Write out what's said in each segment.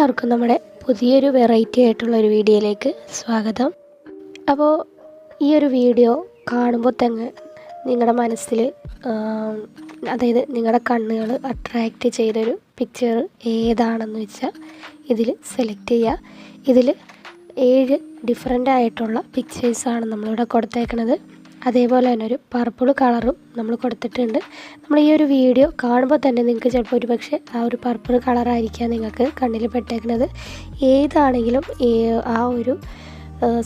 എല്ലാവർക്കും നമ്മുടെ പുതിയൊരു വെറൈറ്റി ആയിട്ടുള്ള ഒരു വീഡിയോയിലേക്ക് സ്വാഗതം. അപ്പോൾ ഈ ഒരു വീഡിയോ കാണുമ്പോൾ തന്നെ നിങ്ങളുടെ മനസ്സിൽ അതായത് നിങ്ങളുടെ കണ്ണുകൾ അട്രാക്റ്റ് ചെയ്തൊരു പിക്ചർ ഏതാണെന്ന് വെച്ചാൽ ഇതിൽ സെലക്ട് ചെയ്യുക ഇതിൽ ഏഴ് ഡിഫറെന്റ് ആയിട്ടുള്ള പിക്ചേഴ്സാണ് നമ്മളിവിടെ കൊടുത്തേക്കണത്. അതേപോലെ തന്നെ ഒരു പർപ്പിൾ കളറും നമ്മൾ കൊടുത്തിട്ടുണ്ട്. നമ്മൾ ഈ ഒരു വീഡിയോ കാണുമ്പോൾ തന്നെ നിങ്ങൾക്ക് ചിലപ്പോൾ ഒരു പക്ഷേ ആ ഒരു പർപ്പിൾ കളറായിരിക്കാം നിങ്ങൾക്ക് കണ്ണിൽ പെട്ടേക്കുന്നത് ഏതാണെങ്കിലും ആ ഒരു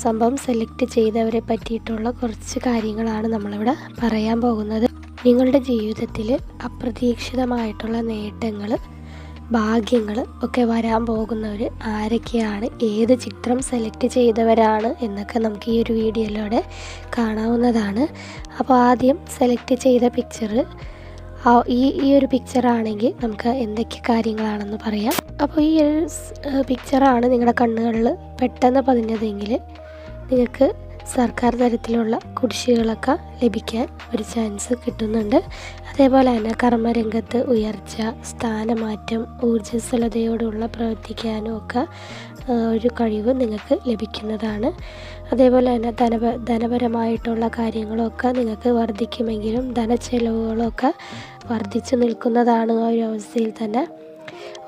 സംഭവം സെലക്ട് ചെയ്തവരെ പറ്റിയിട്ടുള്ള കുറച്ച് കാര്യങ്ങളാണ് നമ്മളിവിടെ പറയാൻ പോകുന്നത്. നിങ്ങളുടെ ജീവിതത്തിൽ അപ്രതീക്ഷിതമായിട്ടുള്ള നേട്ടങ്ങൾ ഭാഗ്യങ്ങൾ ഒക്കെ വരാൻ പോകുന്നവർ ആരൊക്കെയാണ്? ഏത് ചിത്രം സെലക്ട് ചെയ്തവരാണ്? എന്നൊക്കെ നമുക്ക് ഈ ഒരു വീഡിയോയിലൂടെ കാണാവുന്നതാണ്. അപ്പോൾ ആദ്യം സെലക്ട് ചെയ്ത പിക്ചർ ഈ ഈ ഒരു പിക്ചറാണെങ്കിൽ നമുക്ക് എന്തൊക്കെ കാര്യങ്ങളാണെന്ന് പറയാം. അപ്പോൾ ഈ ഒരു പിക്ചറാണ് നിങ്ങളുടെ കണ്ണുകളിൽ പെട്ടെന്ന് പതിഞ്ഞതെങ്കിൽ നിങ്ങൾക്ക് സർക്കാർ തരത്തിലുള്ള കുടിശ്ശികളൊക്കെ ലഭിക്കാൻ ഒരു ചാൻസ് കിട്ടുന്നുണ്ട്. അതേപോലെ തന്നെ കർമ്മരംഗത്ത് ഉയർച്ച സ്ഥാനമാറ്റം ഊർജസ്വലതയോടുള്ള പ്രവർത്തിക്കാനും ഒക്കെ ഒരു കഴിവ് നിങ്ങൾക്ക് ലഭിക്കുന്നതാണ്. അതേപോലെ തന്നെ ധനപ ധനപരമായിട്ടുള്ള കാര്യങ്ങളൊക്കെ നിങ്ങൾക്ക് വർദ്ധിക്കുമെങ്കിലും ധനച്ചെലവുകളൊക്കെ വർദ്ധിച്ചു നിൽക്കുന്നതാണ് ആ ഒരു അവസ്ഥയിൽ തന്നെ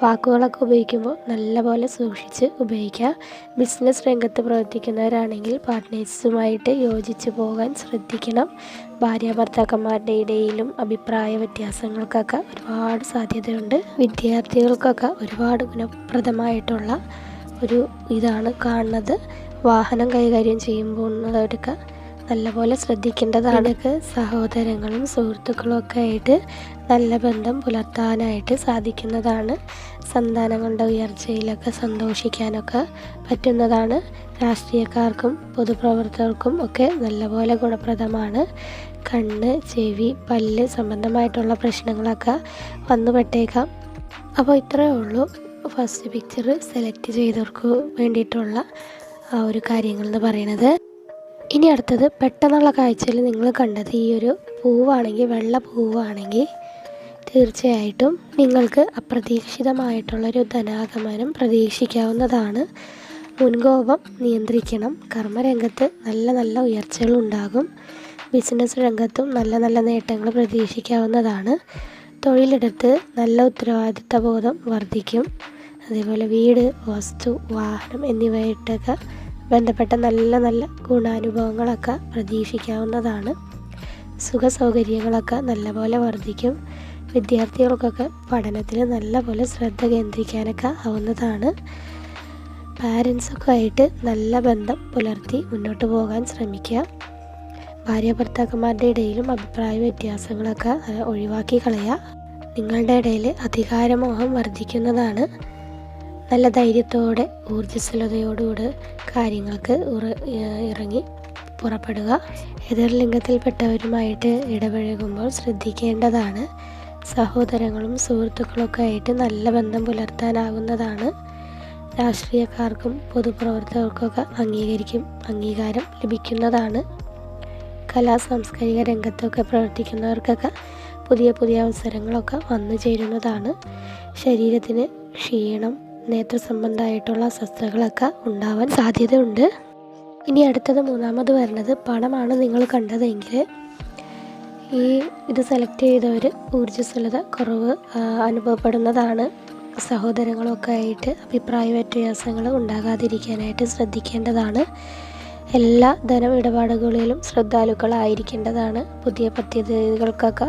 വാക്കുകളൊക്കെ ഉപയോഗിക്കുമ്പോൾ നല്ലപോലെ സൂക്ഷിച്ച് ഉപയോഗിക്കുക. ബിസിനസ് രംഗത്ത് പ്രവർത്തിക്കുന്നവരാണെങ്കിൽ പാർട്ട്നേഴ്സുമായിട്ട് യോജിച്ച് പോകാൻ ശ്രദ്ധിക്കണം. ഭാര്യ ഭർത്താക്കന്മാരുടെ ഇടയിലും അഭിപ്രായ വ്യത്യാസങ്ങൾക്കൊക്കെ ഒരുപാട് സാധ്യതയുണ്ട്. വിദ്യാർത്ഥികൾക്കൊക്കെ ഒരുപാട് ഗുണപ്രദമായിട്ടുള്ള ഒരു ഇതാണ് കാണുന്നത്. വാഹനം കൈകാര്യം ചെയ്യുമ്പോൾ ഉള്ളവരൊക്കെ നല്ലപോലെ ശ്രദ്ധിക്കേണ്ടതാണ്. സഹോദരങ്ങളും സുഹൃത്തുക്കളും ഒക്കെ ആയിട്ട് നല്ല ബന്ധം പുലർത്താനായിട്ട് സാധിക്കുന്നതാണ്. സന്താനം കൊണ്ട ഉയർച്ചയിലൊക്കെ സന്തോഷിക്കാനൊക്കെ പറ്റുന്നതാണ്. രാഷ്ട്രീയക്കാർക്കും പൊതുപ്രവർത്തകർക്കും ഒക്കെ നല്ലപോലെ ഗുണപ്രദമാണ്. കണ്ണ് ചെവി പല്ല് സംബന്ധമായിട്ടുള്ള പ്രശ്നങ്ങളൊക്കെ വന്നുപെട്ടേക്കാം. അപ്പോൾ ഇത്രയേ ഉള്ളൂ. ഫസ്റ്റ് പിക്ചർ സെലക്ട് ചെയ്തവർക്ക് വേണ്ടിയിട്ടുള്ള ആ ഒരു കാര്യങ്ങൾ എന്ന് പറയുന്നത്. ഇനി അടുത്തത് പെട്ടെന്നുള്ള കാഴ്ചയിൽ നിങ്ങൾ കണ്ടത് ഈ ഒരു പൂവാണെങ്കിൽ വെള്ള പൂവാണെങ്കിൽ തീർച്ചയായിട്ടും നിങ്ങൾക്ക് അപ്രതീക്ഷിതമായിട്ടുള്ളൊരു ധനാഗമനം പ്രതീക്ഷിക്കാവുന്നതാണ്. മുൻകോപം നിയന്ത്രിക്കണം. കർമ്മരംഗത്ത് നല്ല നല്ല ഉയർച്ചകൾ ഉണ്ടാകും. ബിസിനസ് രംഗത്തും നല്ല നല്ല നേട്ടങ്ങൾ പ്രതീക്ഷിക്കാവുന്നതാണ്. തൊഴിലിടത്ത് നല്ല ഉത്തരവാദിത്ത ബോധം വർദ്ധിക്കും. അതേപോലെ വീട് വസ്തു വാഹനം എന്നിവയായിട്ടൊക്കെ ബന്ധപ്പെട്ട നല്ല നല്ല ഗുണാനുഭവങ്ങളൊക്കെ പ്രതീക്ഷിക്കാവുന്നതാണ്. സുഖ സൗകര്യങ്ങളൊക്കെ നല്ലപോലെ വർദ്ധിക്കും. വിദ്യാർത്ഥികൾക്കൊക്കെ പഠനത്തിൽ നല്ലപോലെ ശ്രദ്ധ കേന്ദ്രീകരിക്കാനൊക്കെ ആവുന്നതാണ്. പാരൻസൊക്കെ ആയിട്ട് നല്ല ബന്ധം പുലർത്തി മുന്നോട്ട് പോകാൻ ശ്രമിക്കുക. ഭാര്യ ഭർത്താക്കന്മാരുടെ ഇടയിലും അഭിപ്രായ വ്യത്യാസങ്ങളൊക്കെ ഒഴിവാക്കി കളയുക. നിങ്ങളുടെ ഇടയിൽ അധികാരമോഹം വർദ്ധിക്കുന്നതാണ്. നല്ല ധൈര്യത്തോടെ ഊർജസ്വലതയോടുകൂടെ കാര്യങ്ങൾക്ക് ഇറങ്ങി പുറപ്പെടുക. എതിർ ലിംഗത്തിൽപ്പെട്ടവരുമായിട്ട് ഇടപഴകുമ്പോൾ ശ്രദ്ധിക്കേണ്ടതാണ്. സഹോദരങ്ങളും സുഹൃത്തുക്കളൊക്കെ ആയിട്ട് നല്ല ബന്ധം പുലർത്താനാവുന്നതാണ്. രാഷ്ട്രീയക്കാർക്കും പൊതുപ്രവർത്തകർക്കൊക്കെ അംഗീകരിക്കും അംഗീകാരം ലഭിക്കുന്നതാണ്. കലാ സാംസ്കാരിക രംഗത്തൊക്കെ പ്രവർത്തിക്കുന്നവർക്കൊക്കെ പുതിയ പുതിയ അവസരങ്ങളൊക്കെ വന്നു ചേരുന്നതാണ്. ശരീരത്തിന് ക്ഷീണം നേത്ര സംബന്ധമായിട്ടുള്ള അസ്വസ്ഥതകളൊക്കെ ഉണ്ടാവാൻ സാധ്യതയുണ്ട്. ഇനി അടുത്തത് മൂന്നാമത് വരുന്നത് പണമാണ് നിങ്ങൾ കണ്ടതെങ്കിൽ ഈ ഇത് സെലക്ട് ചെയ്തവർ ഊർജസ്വലത കുറവ് അനുഭവപ്പെടുന്നതാണ്. സഹോദരങ്ങളൊക്കെ ആയിട്ട് അഭിപ്രായ വ്യത്യാസങ്ങൾ ഉണ്ടാകാതിരിക്കാനായിട്ട് ശ്രദ്ധിക്കേണ്ടതാണ്. എല്ലാ ധനം ഇടപാടുകളിലും ശ്രദ്ധാലുക്കളായിരിക്കേണ്ടതാണ് പുതിയ പദ്ധതികൾക്കൊക്കെ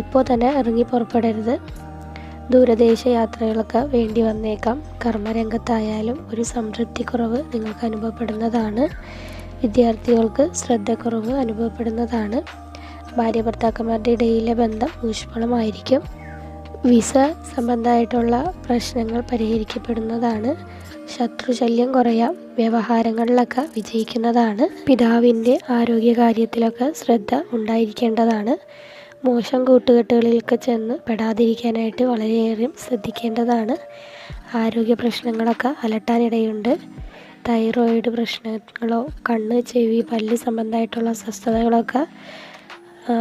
ഇപ്പോൾ തന്നെ ഇറങ്ങി പുറപ്പെടരുത്. ദൂരദേശ യാത്രകളൊക്കെ വേണ്ടി വന്നേക്കാം. കർമ്മരംഗത്തായാലും ഒരു സംതൃപ്തിക്കുറവ് നിങ്ങൾക്ക് അനുഭവപ്പെടുന്നതാണ്. വിദ്യാർത്ഥികൾക്ക് ശ്രദ്ധക്കുറവ് അനുഭവപ്പെടുന്നതാണ്. ഭാര്യ ഭർത്താക്കന്മാരുടെ ഇടയിലെ ബന്ധം ഊഷ്മളമായിരിക്കും. വിസ സംബന്ധമായിട്ടുള്ള പ്രശ്നങ്ങൾ പരിഹരിക്കപ്പെടുന്നതാണ്. ശത്രുശല്യം കുറയാം. വ്യവഹാരങ്ങളിലൊക്കെ വിജയിക്കുന്നതാണ്. പിതാവിന്റെ ആരോഗ്യകാര്യത്തിലൊക്കെ ശ്രദ്ധ ഉണ്ടായിരിക്കേണ്ടതാണ്. മോശം കൂട്ടുകെട്ടുകളിലൊക്കെ ചെന്ന് പെടാതിരിക്കാനായിട്ട് വളരെയേറെ ശ്രദ്ധിക്കേണ്ടതാണ്. ആരോഗ്യ പ്രശ്നങ്ങളൊക്കെ അലട്ടാനിടയുണ്ട്. തൈറോയിഡ് പ്രശ്നങ്ങളോ കണ്ണ് ചെവി പല്ല് സംബന്ധമായിട്ടുള്ള അസ്വസ്ഥതകളൊക്കെ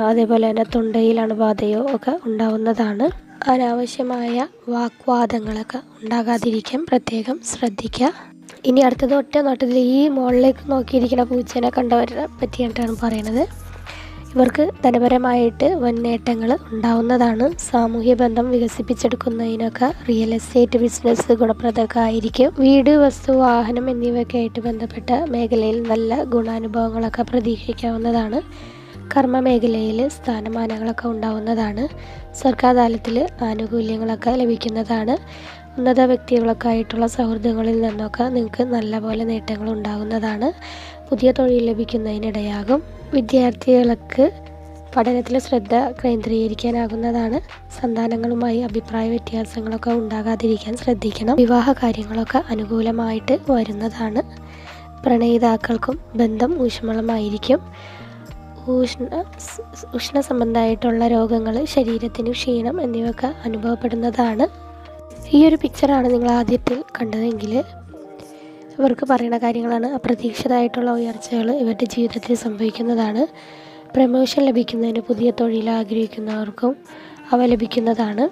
അതേപോലെ തന്നെ തൊണ്ടയിൽ അണുബാധയോ ഒക്കെ ഉണ്ടാവുന്നതാണ്. അനാവശ്യമായ വാക്വാദങ്ങളൊക്കെ ഉണ്ടാകാതിരിക്കാൻ പ്രത്യേകം ശ്രദ്ധിക്കുക. ഇനി അടുത്തത് ഒറ്റ നോട്ടത്തിൽ ഈ മുകളിലേക്ക് നോക്കിയിരിക്കുന്ന പൂച്ചേനെ കണ്ടവരെ പറ്റിയിട്ടാണ് പറയുന്നത്. ഇവർക്ക് ധനപരമായിട്ട് വൻ നേട്ടങ്ങൾ ഉണ്ടാവുന്നതാണ്. സാമൂഹ്യ ബന്ധം വികസിപ്പിച്ചെടുക്കുന്നതിനൊക്കെ റിയൽ എസ്റ്റേറ്റ് ബിസിനസ് ഗുണപ്രദമായിരിക്കും വീട് വസ്തു വാഹനം എന്നിവയൊക്കെ ആയിട്ട് ബന്ധപ്പെട്ട മേഖലയിൽ നല്ല ഗുണാനുഭവങ്ങളൊക്കെ പ്രതീക്ഷിക്കാവുന്നതാണ്. കർമ്മ മേഖലയിൽ സ്ഥാനമാനങ്ങളൊക്കെ ഉണ്ടാവുന്നതാണ്. സർക്കാർ തലത്തിൽ ആനുകൂല്യങ്ങളൊക്കെ ലഭിക്കുന്നതാണ്. ഉന്നത വ്യക്തികളൊക്കെ ആയിട്ടുള്ള സൗഹൃദങ്ങളിൽ നിന്നൊക്കെ നിങ്ങൾക്ക് നല്ലപോലെ നേട്ടങ്ങൾ ഉണ്ടാകുന്നതാണ് പുതിയ തൊഴിൽ ലഭിക്കുന്നതിനിടയാകും. വിദ്യാർത്ഥികൾക്ക് പഠനത്തിൽ ശ്രദ്ധ കേന്ദ്രീകരിക്കാനാകുന്നതാണ്. സന്താനങ്ങളുമായി അഭിപ്രായ വ്യത്യാസങ്ങളൊക്കെ ഉണ്ടാകാതിരിക്കാൻ ശ്രദ്ധിക്കണം. വിവാഹ കാര്യങ്ങളൊക്കെ അനുകൂലമായിട്ട് വരുന്നതാണ്. പ്രണയിതാക്കൾക്കും ബന്ധം ഊഷ്മളമായിരിക്കും. ഊഷ്ണ ഉഷ്ണ സംബന്ധമായിട്ടുള്ള രോഗങ്ങൾ ശരീരത്തിന് ക്ഷീണം എന്നിവയൊക്കെ അനുഭവപ്പെടുന്നതാണ്. ഈ ഒരു പിക്ചറാണ് നിങ്ങൾ ആദ്യത്തിൽ കണ്ടതെങ്കിൽ ഇവർക്ക് പറയുന്ന കാര്യങ്ങളാണ് അപ്രതീക്ഷിതമായിട്ടുള്ള ഉയർച്ചകൾ ഇവരുടെ ജീവിതത്തിൽ സംഭവിക്കുന്നതാണ്. പ്രമോഷൻ ലഭിക്കുന്നതിന് പുതിയ തൊഴിൽ ആഗ്രഹിക്കുന്നവർക്കും അവ ലഭിക്കുന്നതാണ്.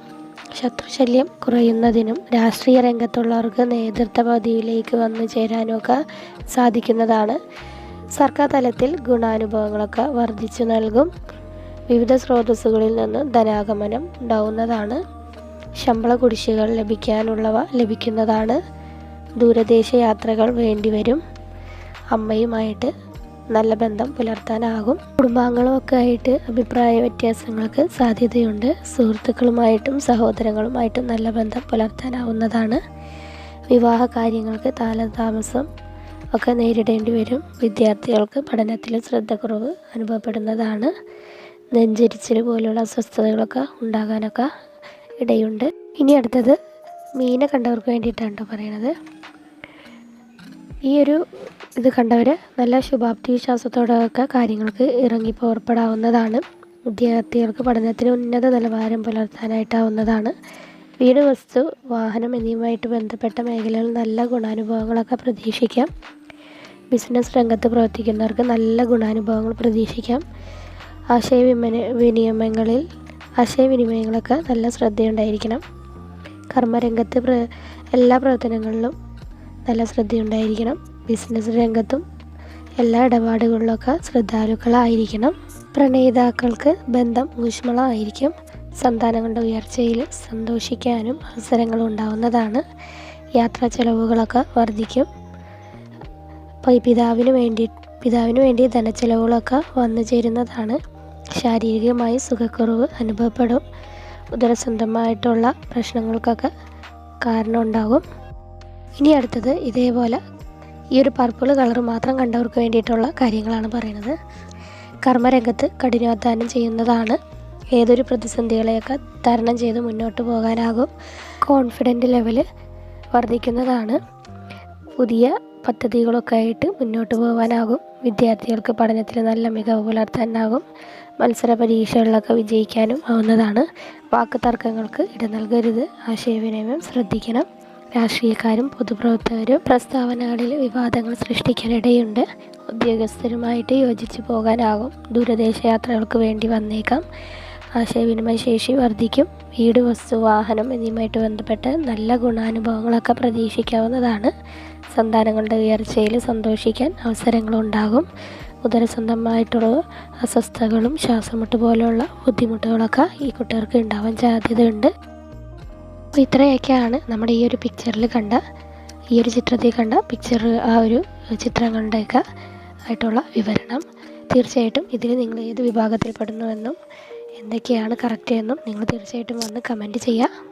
ശത്രുശല്യം കുറയുന്നതിനും രാഷ്ട്രീയ രംഗത്തുള്ളവർക്ക് നേതൃത്വ പദവിയിലേക്ക് വന്നു ചേരാനുമൊക്കെ സാധിക്കുന്നതാണ്. സർക്കാർ തലത്തിൽ ഗുണാനുഭവങ്ങളൊക്കെ വർദ്ധിച്ചു നൽകും. വിവിധ സ്രോതസ്സുകളിൽ നിന്ന് ധനാഗമനം ഉണ്ടാവുന്നതാണ്. ശമ്പള കുടിശ്ശികൾ ലഭിക്കാനുള്ളവ ലഭിക്കുന്നതാണ്. ദൂരദേശ യാത്രകൾ വേണ്ടിവരും. അമ്മയുമായിട്ട് നല്ല ബന്ധം പുലർത്താനാകും. കുടുംബാംഗങ്ങളും ഒക്കെ ആയിട്ട് അഭിപ്രായ വ്യത്യാസങ്ങൾക്ക് സാധ്യതയുണ്ട്. സുഹൃത്തുക്കളുമായിട്ടും സഹോദരങ്ങളുമായിട്ടും നല്ല ബന്ധം പുലർത്താനാവുന്നതാണ്. വിവാഹ കാര്യങ്ങൾക്ക് കാലതാമസം ഒക്കെ നേരിടേണ്ടി വരും. വിദ്യാർത്ഥികൾക്ക് പഠനത്തിൽ ശ്രദ്ധക്കുറവ് അനുഭവപ്പെടുന്നതാണ്. നെഞ്ചരിച്ചിൽ പോലുള്ള അസ്വസ്ഥതകളൊക്കെ ഉണ്ടാകാനൊക്കെ ഇടയുണ്ട്. ഇനി അടുത്തത് മീനെ കണ്ടവർക്ക് വേണ്ടിയിട്ടാണ് കേട്ടോ പറയണത്. ഈ ഒരു ഇത് കണ്ടവർ നല്ല ശുഭാപ്തി വിശ്വാസത്തോടെയൊക്കെ കാര്യങ്ങൾക്ക് ഇറങ്ങി പുറപ്പെടാവുന്നതാണ് വിദ്യാർത്ഥികൾക്ക് പഠനത്തിന് ഉന്നത നിലവാരം പുലർത്താനായിട്ടാവുന്നതാണ്. വീട് വസ്തു വാഹനം എന്നിവയുമായിട്ട് ബന്ധപ്പെട്ട മേഖലകളിൽ നല്ല ഗുണാനുഭവങ്ങളൊക്കെ പ്രതീക്ഷിക്കാം. ബിസിനസ് രംഗത്ത് പ്രവർത്തിക്കുന്നവർക്ക് നല്ല ഗുണാനുഭവങ്ങൾ പ്രതീക്ഷിക്കാം. ആശയവിമന വിനിയമങ്ങളിൽ ആശയവിനിമയങ്ങളൊക്കെ നല്ല ശ്രദ്ധയുണ്ടായിരിക്കണം. കർമ്മരംഗത്ത് എല്ലാ പ്രവർത്തനങ്ങളിലും നല്ല ശ്രദ്ധയുണ്ടായിരിക്കണം. ബിസിനസ് രംഗത്തും എല്ലാ ഇടപാടുകളിലൊക്കെ ശ്രദ്ധാലുക്കളായിരിക്കണം. പ്രണയിതാക്കൾക്ക് ബന്ധം ഊഷ്മളമായിരിക്കും. സന്താനങ്ങളുടെ ഉയർച്ചയിൽ സന്തോഷിക്കാനും അവസരങ്ങൾ ഉണ്ടാവുന്നതാണ് യാത്രാ ചെലവുകളൊക്കെ വർദ്ധിക്കും. പിതാവിന് വേണ്ടി പിതാവിന് വേണ്ടി ധനച്ചെലവുകളൊക്കെ വന്നു ചേരുന്നതാണ്. ശാരീരികമായി സുഖക്കുറവ് അനുഭവപ്പെടും. ഉദരസന്ധമായിട്ടുള്ള പ്രശ്നങ്ങൾക്കൊക്കെ കാരണം ഉണ്ടാകും ഇനി അടുത്തത് ഇതേപോലെ ഈ ഒരു പർപ്പിൾ കളർ മാത്രം കണ്ടവർക്ക് വേണ്ടിയിട്ടുള്ള കാര്യങ്ങളാണ് പറയുന്നത്. കർമ്മരംഗത്ത് കഠിനാധ്വാനം ചെയ്യുന്നതാണ് ഏതൊരു പ്രതിസന്ധികളെയൊക്കെ തരണം ചെയ്ത് മുന്നോട്ട് പോകാനാകും. Confident level വർദ്ധിക്കുന്നതാണ്. പുതിയ പദ്ധതികളൊക്കെ ആയിട്ട് മുന്നോട്ട് പോകാനാകും. വിദ്യാർത്ഥികൾക്ക് പഠനത്തിൽ നല്ല മികവ് പുലർത്താനാകും. മത്സര പരീക്ഷകളിലൊക്കെ വിജയിക്കാനും ആവുന്നതാണ്. വാക്ക് തർക്കങ്ങൾക്ക് ഇട നൽകരുത്. ആശയവിനിമയം ശ്രദ്ധിക്കണം. രാഷ്ട്രീയക്കാരും പൊതുപ്രവർത്തകരും പ്രസ്താവനകളിൽ വിവാദങ്ങൾ സൃഷ്ടിക്കാനിടയുണ്ട്. ഉദ്യോഗസ്ഥരുമായിട്ട് യോജിച്ച് പോകാനാകും. ദൂരദേശ യാത്രകൾക്ക് വേണ്ടി വന്നേക്കാം. ആശയവിനിമയ ശേഷി വർദ്ധിക്കും. വീട് വസ്തു വാഹനം എന്നിവയുമായിട്ട് ബന്ധപ്പെട്ട് നല്ല ഗുണാനുഭവങ്ങളൊക്കെ പ്രതീക്ഷിക്കാവുന്നതാണ്. സന്താനങ്ങളുടെ ഉയർച്ചയിൽ സന്തോഷിക്കാൻ അവസരങ്ങളുണ്ടാകും. ഉദരസന്ധമായിട്ടുള്ള അസ്വസ്ഥതകളും ശ്വാസമുട്ട് പോലെയുള്ള ബുദ്ധിമുട്ടുകളൊക്കെ ഈ കുട്ടികൾക്ക് ഉണ്ടാവാൻ സാധ്യതയുണ്ട്. അപ്പോൾ ഇത്രയൊക്കെയാണ് നമ്മുടെ ഈ ഒരു പിക്ചറിൽ കണ്ട ഈ ഒരു ചിത്രത്തിൽ കണ്ട പിക്ചർ ആ ഒരു ചിത്രങ്ങളുടെയൊക്കെ ആയിട്ടുള്ള വിവരണം. തീർച്ചയായിട്ടും ഇതിൽ നിങ്ങൾ ഏത് വിഭാഗത്തിൽ പെടുന്നുവെന്നും എന്തൊക്കെയാണ് കറക്റ്റ് എന്നും നിങ്ങൾ തീർച്ചയായിട്ടും വന്ന് കമന്റ് ചെയ്യുക.